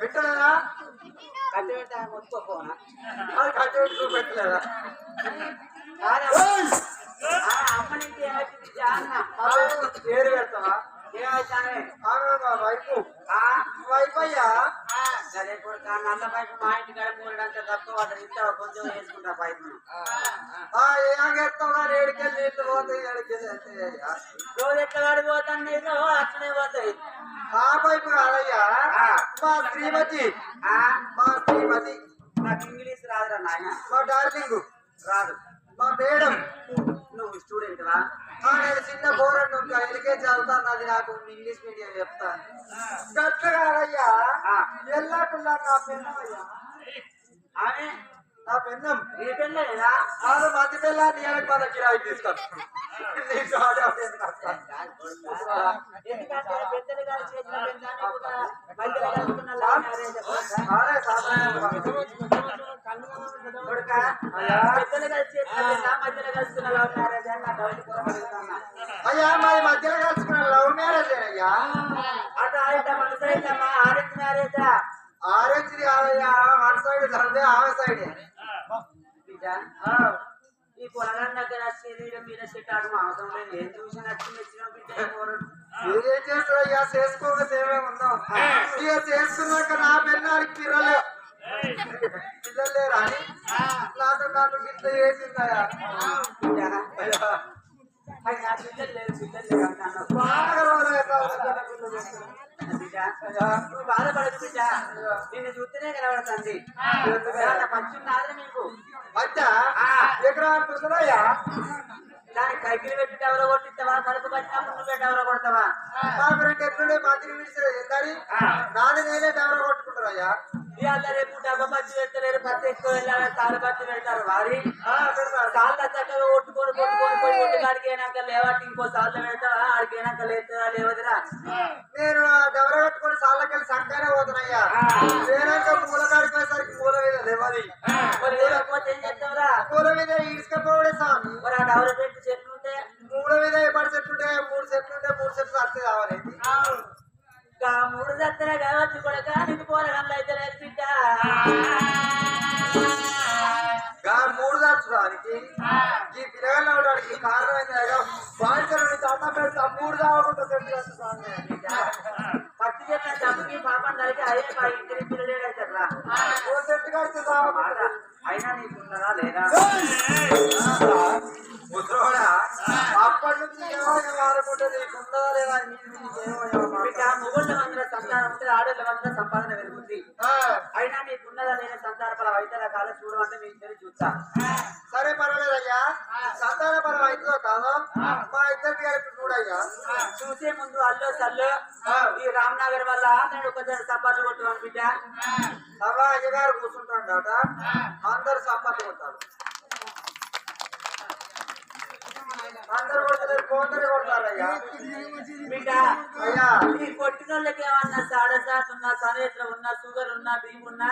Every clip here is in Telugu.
పెట్టలేదా? కట్టి పెట్టి ఆయన ముట్టుకోపోనా అది కట్టి పెట్టి చూపెట్టలేదా అమ్మని ఏమైతుంది జాన్న అది పేరు పెడతావా మా వైపు. వైపు అయ్యా? సరే కొడుక నల్ల పైపు మా ఇంటి కాడ మూడంత తక్కువ అతను ఇంత కొంచెం వేసుకుంటా పైపు. ఏం ఏడికెళ్ళి నీళ్ళు పోతాయి ఏడికెళ్ళి రోజు ఎట్లా పడిపోతాను నీళ్ళు? అట్లనే పోతాయి. ఆ వైపు కాదయ్యా మా శ్రీమతి. ఆ. మా శ్రీమతి. నాకు ఇంగ్లీష్ రాదురా నాయన. మా డార్లింగ్. రాదు. మా మేడం. నువ్వు స్టూడెంట్ వా? నేను చిన్న బోరన్ ఎలికే చదువుతాను అది నాకు. ఇంగ్లీష్ మీడియం చెప్తాను గట్ల కాదయ్యా. ఆ. ఎల్లాకుల్లా నా పెన్నం అయ్యా. ఆమె? నా పెన్నం. నీ పెళ్ళలేదా ఆమె మధ్య పిల్ల నీళ్ళకి మన కిరాయి తీసుకొస్తాను. ఎందుకంటే పెద్దలు గారి చేతిలో పెంచాలి కూడా మధ్యలో కలుపుకున్న లవ్ మ్యారేజ్ కొడుకా. ఆడే సాధారణ కొడుకా, పెద్దలు గారి చేతిలో పెంచా మధ్యలో కలుపుకున్న లవ్ మ్యారేజ్ అని నా డౌట్ కూడా అడుగుతున్నా. అయ్యా మరి మధ్యలో కలుసుకున్న లవ్ మ్యారేజ్ అయ్యా అటు ఆడిట మన సైడ్ ఆరెంజ్ మ్యారేజా ఆరెంజ్ కాదయ్యా మన సైడ్ దండే ఆమె సైడ్ ఈ పొలగాని దగ్గర శరీరం మీద చెట్టాడు అవసరం లేదు. ఏం చూసి నచ్చి నచ్చిన బిడ్డ ఏం చేస్తావు అయ్యా చేసుకోక సేవే ఉన్నాం ఇక చేసుకున్నాక నా పెళ్ళానికి పిల్లలే. పిల్లలు నాకు నాకు గిట్ల నువ్వు బాధపడదు బిడ్డ చూస్తేనే కనబడుతుంది మంచి ఉన్నది మీకు మధ్య ఎకరా అంటున్నాయ్యా దానికి కైకిలు పెట్టి ఎవరో కొట్టిస్తావా కడుపు పట్టినా ముందు పెట్టి ఎవరో కొడతావా ఎట్లుండే మంత్రి విడిచారు ఎంతని నేనే కొట్టుకుంటారయ్యా ఇవాళ రేపు డబ్బా పచ్చి పెడతలేరు పత్తి ఎక్కువ వెళ్ళాలి తాళ పత్తి పెడతారు వారి సాళ్ళ చక్కగా కొట్టుకొని కొట్టుకొని పోయి ఒట్టుగాడికి అయినాక లేవాటి ఇంకో సార్లు పెడతావా ఆడికి అయినాక లేతుందా లేవదురా నేను డెవలప్ కట్టుకొని సార్లకెళ్ళి సంకానే పోతున్నాయ్యా. వేరేక మూల కాడికి పోయేసరికి మూల మీద లేవాలి. మరి లేకపోతే ఏం చేస్తావురా? మూల మీద ఈడ్చుకపోవడే స్వామి. మరి ఆ డబ్బులు పెట్టి చెట్లు ఉంటే? మూల మీద ఎప్పటి చెట్లు ఉంటే మూడు చెట్లు ఉంటే మూడు చెట్లు అర్థం కావాలి. ఇంకా మూడు దత్తనే కావచ్చు కూడా నీకు పోరగంలో మూడు దాచుకోవడానికి ఈ పిల్లగాళ్ళు అవడానికి కారణం ఏంటంటే బాధ్యతలు దండ పెడితే మూడు దావకుండా వేస్తే స్వామి పత్తి చెట్ల డబ్బుకి పాపం కలిగి అదే ఇంటిని పిల్లలేడు అవుతారా ఓ చెట్టు కడితే దావకుండా. అయినా నీకున్నదా లేదా? ముసలోడా అప్పటి నుంచి ఏమైనా మారకుండా నీకుందా లేదా నీకేమో బిడ్డ మొగుళ్ళ ఆడోళ్ళ మందిర సంపాదన పెరుగుతుంది అయినా నీకున్నదా లేదా సంతాన అయితే రకాల చూడమంటే మీ ఇద్దరు చూస్తా. సరే పర్వాలేదయ్యా. సంతాన పరం అవుతుందో కాదో మా ఇద్దరికి కలిపి చూడయ్యా. చూసే ముందు అల్లో సల్లో ఈ రామ్నగర్ వల్ల నేను ఒకసారి సపాటు కొట్టుకోను బిడ్డ. సభా అయ్యగారు కూర్చుంటాడట అందరు సప్పట్లు కొట్టారు అందరు బిడ్డ అయ్యా. ఈ కొట్టిన వాళ్ళకి ఏమన్నా సాడసాట్ ఉన్నా సరేట్ల ఉన్నా షుగర్ ఉన్నా బీప్ ఉన్నా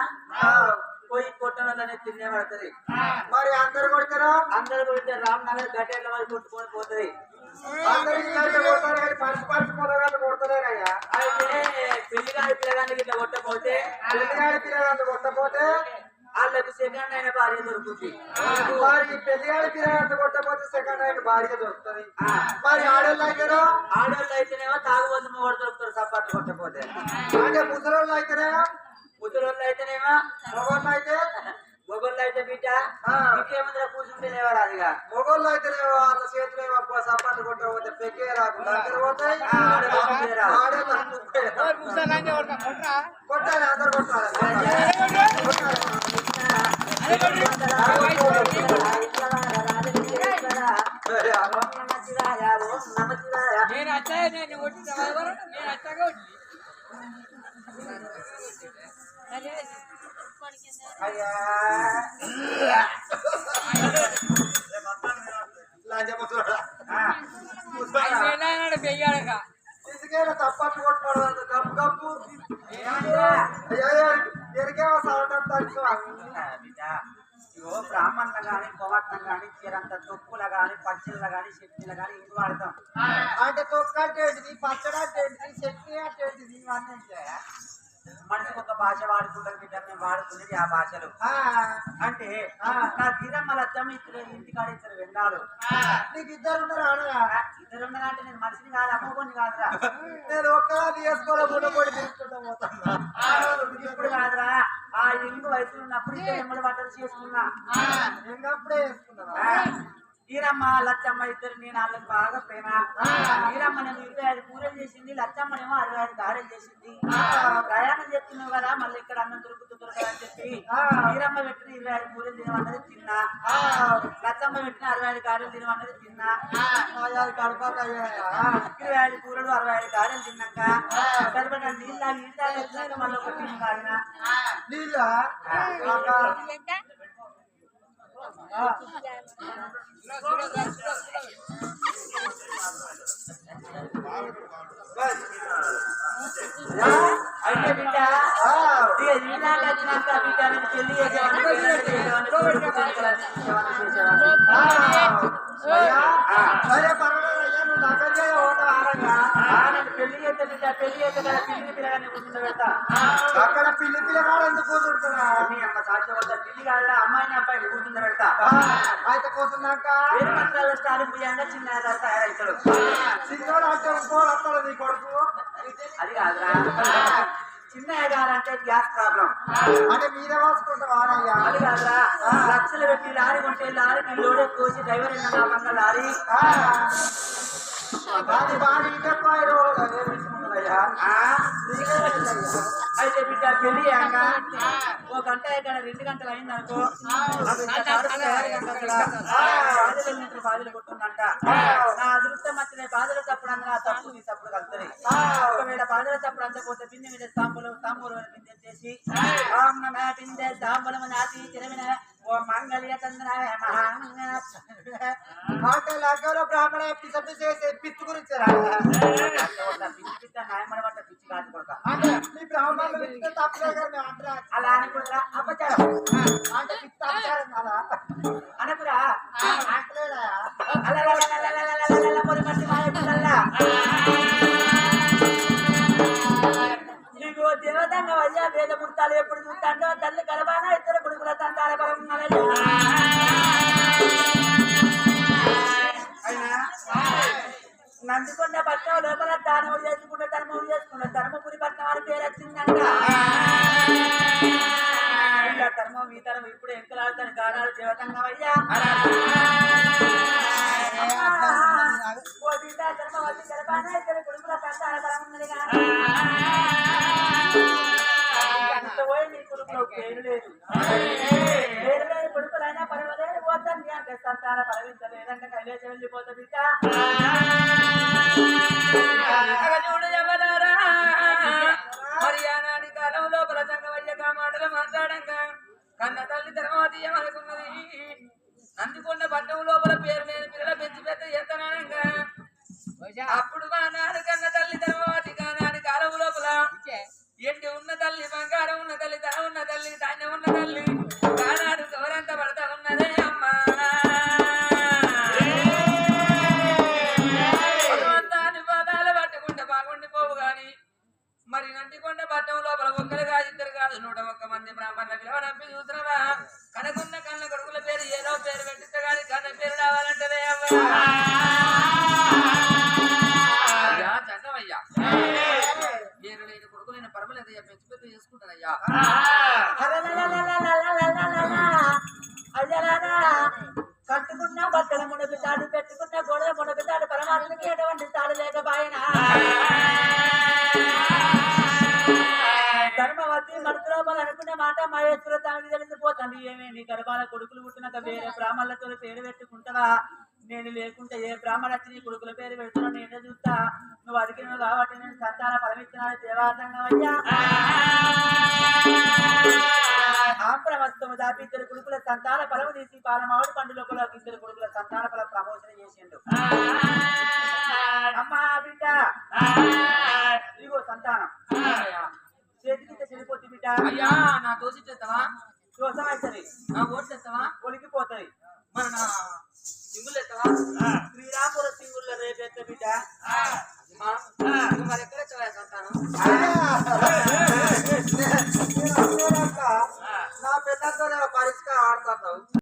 పోయి కొట్టిన వాళ్ళనే తిన్నే పడుతుంది మరి అందరు కొడతారా? అందరూ కొడితే రామ్నగర్ గట్టేళ్ళ వరకు కొట్టుకొని పోతుంది. అందరికి కొడతారు కానీ పరిచి పరిచి పొలగాళ్ళు కొడతలేరయ్యా. అయితే పెళ్ళిగాడి పిల్లగానికి ఇట్లా కొట్టకపోతే పెళ్ళిగాడి పిల్లగాళ్ళు కొట్టపోతే వాళ్ళకు సెకండ్ అయిన భార్య దొరుకుతుంది మరి పెళ్ళిగాడి పిల్లగాళ్ళు కొట్టపోతే సెకండ్ హ్యాండ్ భార్య దొరుకుతుంది మరి ఆడోళ్ళు అయితేనో ఆడవాళ్ళు అయితేనేమో తాగుబోతు మొగడు దొరుకుతారు సపాటు కొట్టకపోతే అంటే ముసలోళ్ళు అయితేనేమో ముసలోళ్ళు అయితేనేమో మగోళ్ళు అయితే మొగళ్ళు అయితే బిడ్డ ఆ. ఇంకేముందిరా కూర్చుంటే లేవరాదుగా మొగోళ్ళు అయితేనేమో వాళ్ళ చేతిలో ఏమో సపాటు కొట్టకపోతే పెక్కే రాకుండా అందరు పోతాయి ఆ, ఆడోళ్ళు. ఆడోళ్ళు. కొట్టాలి అందరు కొట్టాలి నేను వచ్చా నేను నేను కొట్టి కొట్టుకోవడం గప్పు గప్పు అయ్యో ఎరికేమో సౌండ్ అంతా ఇగో బ్రాహ్మణులు గాని పొగట్ల గాని చీరంత తొక్కుల గాని పచ్చిళ్ళ గాని శక్తుల గాని ఇది వాడతాం. అంటే తొక్క అంటే ఏంటిది? పచ్చడి అంటే ఏంటిది? చట్నీ ఇవన్నీ ఉంటాయా? భాష వాడుకుంటారు బిడ్డ మేము వాడుకునేది ఆ భాషలు. అంటే నా తీరమ్మ లచ్చమ్మ ఇద్దరు ఇంటికాడ ఇద్దరు వెండాలు. నీకు ఇద్దరు ఉన్నారు అనగా ఇద్దరు ఉన్నారంటే నేను మనిషిని కాదు అమ్మకొని కాదురా. నేను ఒక్కదాన్ని చేసుకోలే గుణపడి తీసుకుంటా పోతున్నా ఇప్పుడు కాదురా. ఆ ఇంగు వయసులో ఉన్నప్పుడు ఎమ్మడి బట్టలు చేసుకున్నా. ఇంకప్పుడే చేసుకున్నావా ఆ, ఈరమ్మ లచ్చమ్మ ఇద్దరు నేను వాళ్ళకి బాగా ప్రేమ. ఈరమ్మ నేను ఇరవై ఐదు కూరలు చేసింది లచ్చమ్మనేమో అరవై ఐదు గారెలు చేసింది. ప్రయాణం చేస్తున్నావు కదా మళ్ళీ ఇక్కడ అన్నం దొరుకుతుంది దొరకదు అని చెప్పి పెట్టిన ఇరవై ఐదు కూరలు తినమన్నది తిన్నా. లచ్చమ్మ పెట్టిన అరవై ఐదు గారెలు తినమన్నది తిన్నా. కడపక ఇరవై ఐదు కూరలు అరవై ఐదు గారెలు తిన్నాక సరిపడ నీళ్ళ నీళ్ళ మళ్ళీ ఒక నీళ్ళ? అంటే బిడ్డ ఈనాడు వచ్చినాక బిడ్డ పెళ్ళి సరే పిల్లి పిల్లగా అక్కడ పిల్లి పిల్లగాడు ఎందుకు కూర్చుంటున్నా అమ్మ సాధ్యం పిల్లి కాదురా అమ్మాయిని అబ్బాయిని కూర్చుండబెడతా అయితే కూర్చున్నాక వేరు మంత్రాల స్టార్ బియ్యంగా చిన్న తయారవుతాడు. చిన్నోడు నీ కొడుకు. అది కాదురా. చిన్న ఎగారంటే గ్యాస్ ప్రాబ్లం. అంటే మీరే వాసుకుంటావు ఆరయ్యా అది కాదురా. లక్షలు పెట్టి లారీ కొంటే లారీకి లోడే కోసి డ్రైవర్ అయిన నామంగా లారీ. అది బాగా ఇంకెక్కువ వేసుకుంటుందయ్యా ఆ, అయితే బిడ్డ అయ్యాక ఒక గంట ఇక్కడ రెండు గంటలు అయింది అనుకో బాధలు ఉన్నట్టు బాధలు కొట్టుందంట నా అదృష్టం వచ్చిన బాధలు తప్పుడు అందరూ ఆ తప్పు నీ తప్పుడు కలుగుతుంది ఒకవేళ బాధలు తప్పుడు అందకపోతే పిండి మీద స్తాంబులు స్తాంబులు పిండి చేసి ఓం పిండే స్తాంబులము నాటి చిరమిన ఓ మంగళ్యచంద్రాయ మహామంగళ అగ్గలో బ్రాహ్మణ పిచ్చి చేసే పిచ్చి గురించి మీ బ్రాహ్మణులు అలా అనుకురా అపచారం అంటే పిచ్చి అపచారం కదా అనుకురా అలా పొడి మట్టి మాయకుల్లా నీకు దేవతంగా వయ్యా వేద ముహూర్తాలు ఎప్పుడు చూస్తాండో తల్లి కలవానా ఇద్దరు కొడుకుల తంతాల నందికొండ పట్టణం లోపల దానములు చేసుకుంటే ధర్మం చేసుకుంటే ధర్మపురి పట్టణం వారి పేరు వచ్చిందంట. ధర్మం ఈ ధర్మం ఇప్పుడు ఎంకలాడతాను గానాలు దేవతంగా అయ్యా. ధర్మం వచ్చి గడపానే ఇద్దరు కుటుంబాల సంతాన బలం పోయి నీ కుటుంబంలో పేరు లేదు. పోతాను అంటే సంతాన పరవించలేదంటే కైలేసి వెళ్ళిపోతా బిడ్డ. చూడు ఎవరారా మరి ఆనాటి కాలం లోపల సంగమయ్యగా మాటలు మాట్లాడంగా. కన్న తల్లి తర్వాత ఏమనుకున్నది? నందికొండ పట్టణం లోపల పేరు లేని పిల్లల పెంచి పెద్ద ఎత్తనానంగా. అప్పుడు ఆనాడు కన్న తల్లి తర్వాత ఆనాటి కాలం లోపల ఎండి ఉన్న తల్లి బంగారం ఉన్న తల్లి ధనం ఉన్న తల్లి చదవయ్యా నేను లేని కొడుకులైన పరమలేదయ్యా పెద్ద పెద్ద చేసుకుంటానయ్యా. కట్టుకున్న బట్టల మునకు అనుకున్న మాట మహేశ్వర తాను ఏమేమి గర్భాల కొడుకులు పుట్టినాక వేరే గ్రామాలతో పేరు పెట్టుకుంటావా? నేను లేకుంటే ఏ బ్రాహ్మణ వచ్చి నీ కొడుకుల పేరు పెడుతున్నా నేనే చూస్తా? నువ్వు అడిగినవు కాబట్టి నేను సంతాన పరమిస్తున్నాను దేవార్థంగా అయ్యా ఆంప్రవస్తము దాపి ఇద్దరు కొడుకుల సంతాన ఫలము తీసి పాలమావిడి పండు లోపల ఇద్దరు కొడుకుల సంతాన ఫల ప్రమోషన్ చేసిండు. అమ్మా బిడ్డ. ఇదిగో సంతానం. చేతికి బిడ్డ. అయ్యా నా దోషి చేస్తావా దోషం అవుతుంది. నా ఓటు చేస్తావా ఒలికిపోతుంది. మరి నా సింగులు ఎత్తవా శ్రీరాపుర సింగుల రేపెత్త బిడ్డ. మరి ఎక్కడ సంతానం